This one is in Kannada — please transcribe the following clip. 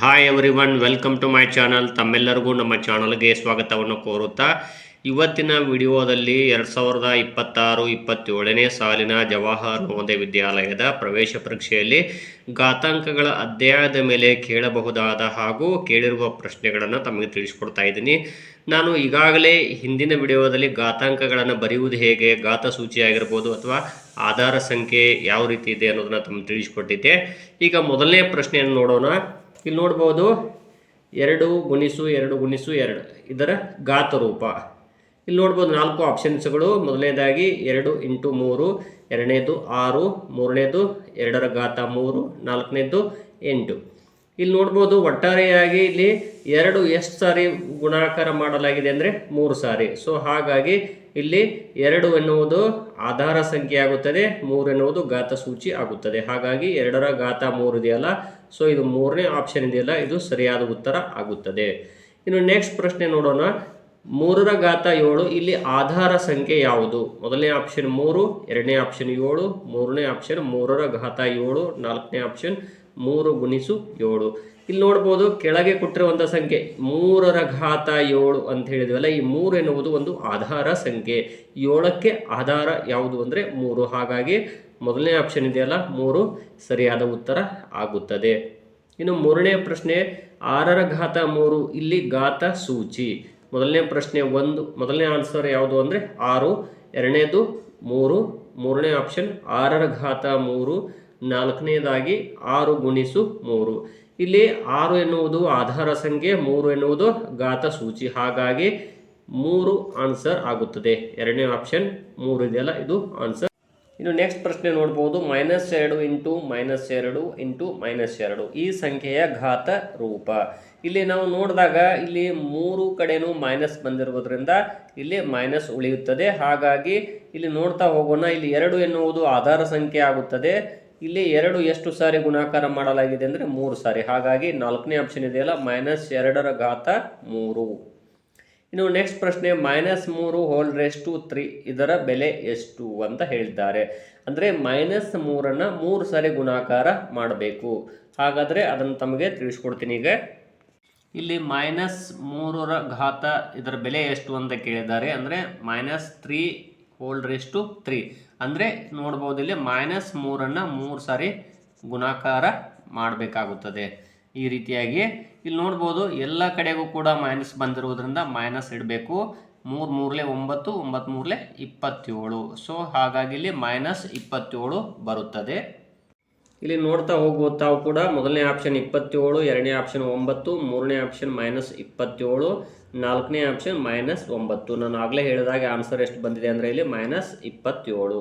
Hi everyone welcome to my channel ತಮ್ಮೆಲ್ಲರಿಗೂ ನಮ್ಮ ಚಾನಲ್ಗೆ ಸ್ವಾಗತವನ್ನು ಕೋರುತ್ತಾ, ಇವತ್ತಿನ ವಿಡಿಯೋದಲ್ಲಿ ಎರಡು ಸಾವಿರದ ಇಪ್ಪತ್ತಾರು, ಇಪ್ಪತ್ತೇಳನೇ ಸಾಲಿನ ಜವಾಹರ್ ನವೋದಯ ವಿದ್ಯಾಲಯದ ಪ್ರವೇಶ ಪರೀಕ್ಷೆಯಲ್ಲಿ ಘಾತಾಂಕಗಳ ಅಧ್ಯಾಯದ ಮೇಲೆ ಕೇಳಬಹುದಾದ ಹಾಗೂ ಕೇಳಿರುವ ಪ್ರಶ್ನೆಗಳನ್ನು ತಮಗೆ ತಿಳಿಸ್ಕೊಡ್ತಾ ಇದ್ದೀನಿ. ನಾನು ಈಗಾಗಲೇ ಹಿಂದಿನ ವಿಡಿಯೋದಲ್ಲಿ ಘಾತಾಂಕಗಳನ್ನು ಬರೆಯುವುದು ಹೇಗೆ, ಘಾತ ಸೂಚಿ ಆಗಿರ್ಬೋದು ಅಥವಾ ಆಧಾರ ಸಂಖ್ಯೆ ಯಾವ ರೀತಿ ಇದೆ ಅನ್ನೋದನ್ನು ತಮಗೆ ತಿಳಿಸ್ಕೊಟ್ಟಿದ್ದೆ. ಈಗ ಮೊದಲನೇ ಪ್ರಶ್ನೆಯನ್ನು ನೋಡೋಣ. ಇಲ್ಲಿ ನೋಡ್ಬೋದು ಎರಡು ಗುಣಿಸು ಎರಡು ಗುಣಿಸು ಎರಡು. ಇದರ ಘಾತ ರೂಪ. ಇಲ್ಲಿ ನೋಡ್ಬೋದು ನಾಲ್ಕು ಆಪ್ಷನ್ಸ್ಗಳು ಮೊದಲನೇದಾಗಿ ಎರಡು ಇಂಟು ಮೂರು, ಎರಡನೇದು ಆರು, ಮೂರನೇದು ಎರಡರ ಘಾತ ಮೂರು, ನಾಲ್ಕನೇದು ಎಂಟು. ಇಲ್ಲಿ ನೋಡ್ಬೋದು ಒಟ್ಟಾರೆಯಾಗಿ ಇಲ್ಲಿ ಎರಡು ಎಷ್ಟು ಸಾರಿ ಗುಣಾಕಾರ ಮಾಡಲಾಗಿದೆ ಅಂದರೆ ಮೂರು ಸಾರಿ. ಸೊ ಹಾಗಾಗಿ ಇಲ್ಲಿ ಎರಡು ಎನ್ನುವುದು ಆಧಾರ ಸಂಖ್ಯೆ ಆಗುತ್ತದೆ, ಮೂರು ಎನ್ನುವುದು ಘಾತ ಸೂಚಿ ಆಗುತ್ತದೆ. ಹಾಗಾಗಿ ಎರಡರ ಘಾತ ಮೂರು ಇದೆಯಲ್ಲ ಸೊ ಇದು ಮೂರನೇ ಆಪ್ಷನ್ ಇದೆಯಲ್ಲ, ಇದು ಸರಿಯಾದ ಉತ್ತರ ಆಗುತ್ತದೆ. ಇನ್ನು ನೆಕ್ಸ್ಟ್ ಪ್ರಶ್ನೆ ನೋಡೋಣ. ಮೂರರ ಘಾತ ಏಳು, ಇಲ್ಲಿ ಆಧಾರ ಸಂಖ್ಯೆ ಯಾವುದು? ಮೊದಲನೇ ಆಪ್ಷನ್ ಮೂರು, ಎರಡನೇ ಆಪ್ಷನ್ ಏಳು, ಮೂರನೇ ಆಪ್ಷನ್ ಮೂರರ ಘಾತ ಏಳು, ನಾಲ್ಕನೇ ಆಪ್ಷನ್ ಮೂರು ಗುಣಿಸು ಏಳು. ಇಲ್ಲಿ ನೋಡ್ಬೋದು, ಕೆಳಗೆ ಕೊಟ್ಟಿರುವಂಥ ಸಂಖ್ಯೆ ಮೂರರ ಘಾತ ಏಳು ಅಂತ ಹೇಳಿದ್ವಲ್ಲ, ಈ ಮೂರು ಎನ್ನುವುದು ಒಂದು ಆಧಾರ ಸಂಖ್ಯೆ. ಏಳಕ್ಕೆ ಆಧಾರ ಯಾವುದು ಅಂದರೆ ಮೂರು. ಹಾಗಾಗಿ ಮೊದಲನೇ ಆಪ್ಷನ್ ಇದೆಯಲ್ಲ? ಮೂರು ಸರಿಯಾದ ಉತ್ತರ ಆಗುತ್ತದೆ. ಇನ್ನು ಮೂರನೇ ಪ್ರಶ್ನೆ, ಆರರ ಘಾತ ಮೂರು, ಇಲ್ಲಿ ಘಾತ ಸೂಚಿ. ಮೊದಲನೇ ಪ್ರಶ್ನೆ ಒಂದು, ಮೊದಲನೇ ಆನ್ಸರ್ ಯಾವುದು ಅಂದರೆ ಆರು, ಎರಡನೇದು ಮೂರು, ಮೂರನೇ ಆಪ್ಷನ್ ಆರರ ಘಾತ ಮೂರು, ನಾಲ್ಕನೇದಾಗಿ ಆರು ಗುಣಿಸು ಮೂರು. ಇಲ್ಲಿ ಆರು ಎನ್ನುವುದು ಆಧಾರ ಸಂಖ್ಯೆ, ಮೂರು ಎನ್ನುವುದು ಘಾತ ಸೂಚಿ. ಹಾಗಾಗಿ ಮೂರು ಆನ್ಸರ್ ಆಗುತ್ತದೆ. ಎರಡನೇ ಆಪ್ಷನ್ ಮೂರು ಇದೆಯಲ್ಲ? ಇದು ಆನ್ಸರ್ ಇನ್ನು ನೆಕ್ಸ್ಟ್ ಪ್ರಶ್ನೆ ನೋಡ್ಬೋದು. ಮೈನಸ್ ಎರಡು ಇಂಟು ಮೈನಸ್ ಎರಡು ಇಂಟು ಮೈನಸ್ ಎರಡು. ಈ ಸಂಖ್ಯೆಯ ಘಾತ ರೂಪ. ಇಲ್ಲಿ ನಾವು ನೋಡಿದಾಗ ಇಲ್ಲಿ ಮೂರು ಕಡೆನೂ ಮೈನಸ್ ಬಂದಿರುವುದರಿಂದ ಇಲ್ಲಿ ಮೈನಸ್ ಉಳಿಯುತ್ತದೆ. ಹಾಗಾಗಿ ಇಲ್ಲಿ ನೋಡ್ತಾ ಹೋಗೋಣ. ಇಲ್ಲಿ ಎರಡು ಎನ್ನುವುದು ಆಧಾರ ಸಂಖ್ಯೆ ಆಗುತ್ತದೆ. ಇಲ್ಲಿ ಎರಡು ಎಷ್ಟು ಸಾರಿ ಗುಣಾಕಾರ ಮಾಡಲಾಗಿದೆ ಅಂದರೆ ಮೂರು ಸಾರಿ. ಹಾಗಾಗಿ ನಾಲ್ಕನೇ ಆಪ್ಷನ್ ಇದೆಯಲ್ಲ? ಮೈನಸ್ ಎರಡರ ಘಾತ ಮೂರು. ಇನ್ನು ನೆಕ್ಸ್ಟ್ ಪ್ರಶ್ನೆ ಮೈನಸ್ ಮೂರು ಹೋಲ್ ರೇಸ್ ಟು ತ್ರೀ ಇದರ ಬೆಲೆ ಎಷ್ಟು ಅಂತ ಹೇಳಿದ್ದಾರೆ ಅಂದರೆ ಮೈನಸ್ ಮೂರನ್ನು ಮೂರು ಸಾರಿ ಗುಣಾಕಾರ ಮಾಡಬೇಕು. ಹಾಗಾದರೆ ಅದನ್ನು ತಮಗೆ ತಿಳಿಸ್ಕೊಡ್ತೀನಿ ಈಗ. ಇಲ್ಲಿ ಮೈನಸ್ ಮೂರರ ಘಾತ ಇದರ ಬೆಲೆ ಎಷ್ಟು ಅಂತ ಕೇಳಿದ್ದಾರೆ. ಅಂದರೆ minus three whole raise to three ಅಂದರೆ ನೋಡ್ಬೋದು ಇಲ್ಲಿ ಮೈನಸ್ ಮೂರನ್ನು ಮೂರು ಸಾರಿ ಗುಣಾಕಾರ ಮಾಡಬೇಕಾಗುತ್ತದೆ. ಈ ರೀತಿಯಾಗಿ ಇಲ್ಲಿ ನೋಡ್ಬೋದು ಎಲ್ಲ ಕಡೆಗೂ ಕೂಡ ಮೈನಸ್ ಬಂದಿರುವುದರಿಂದ ಮೈನಸ್ ಇಡಬೇಕು. ಮೂರು ಮೂರಲೆ ಒಂಬತ್ತು ಒಂಬತ್ತು ಮೂರಲೆ ಇಪ್ಪತ್ತೇಳು. ಸೊ ಹಾಗಾಗಿ ಇಲ್ಲಿ ಮೈನಸ್ ಇಪ್ಪತ್ತೇಳು ಬರುತ್ತದೆ. ಇಲ್ಲಿ ನೋಡ್ತಾ ಹೋಗ್ಬೋದು ತಾವು ಕೂಡ ಮೊದಲನೇ ಆಪ್ಷನ್ ಇಪ್ಪತ್ತೇಳು, ಎರಡನೇ ಆಪ್ಷನ್ ಒಂಬತ್ತು, ಮೂರನೇ ಆಪ್ಷನ್ ಮೈನಸ್ ಇಪ್ಪತ್ತೇಳು, ನಾಲ್ಕನೇ ಆಪ್ಷನ್ ಮೈನಸ್ ಒಂಬತ್ತು. ನಾನು ಆಗಲೇ ಹೇಳಿದಾಗ ಆನ್ಸರ್ ಎಷ್ಟು ಬಂದಿದೆ ಅಂದರೆ ಇಲ್ಲಿ ಮೈನಸ್ ಇಪ್ಪತ್ತೇಳು.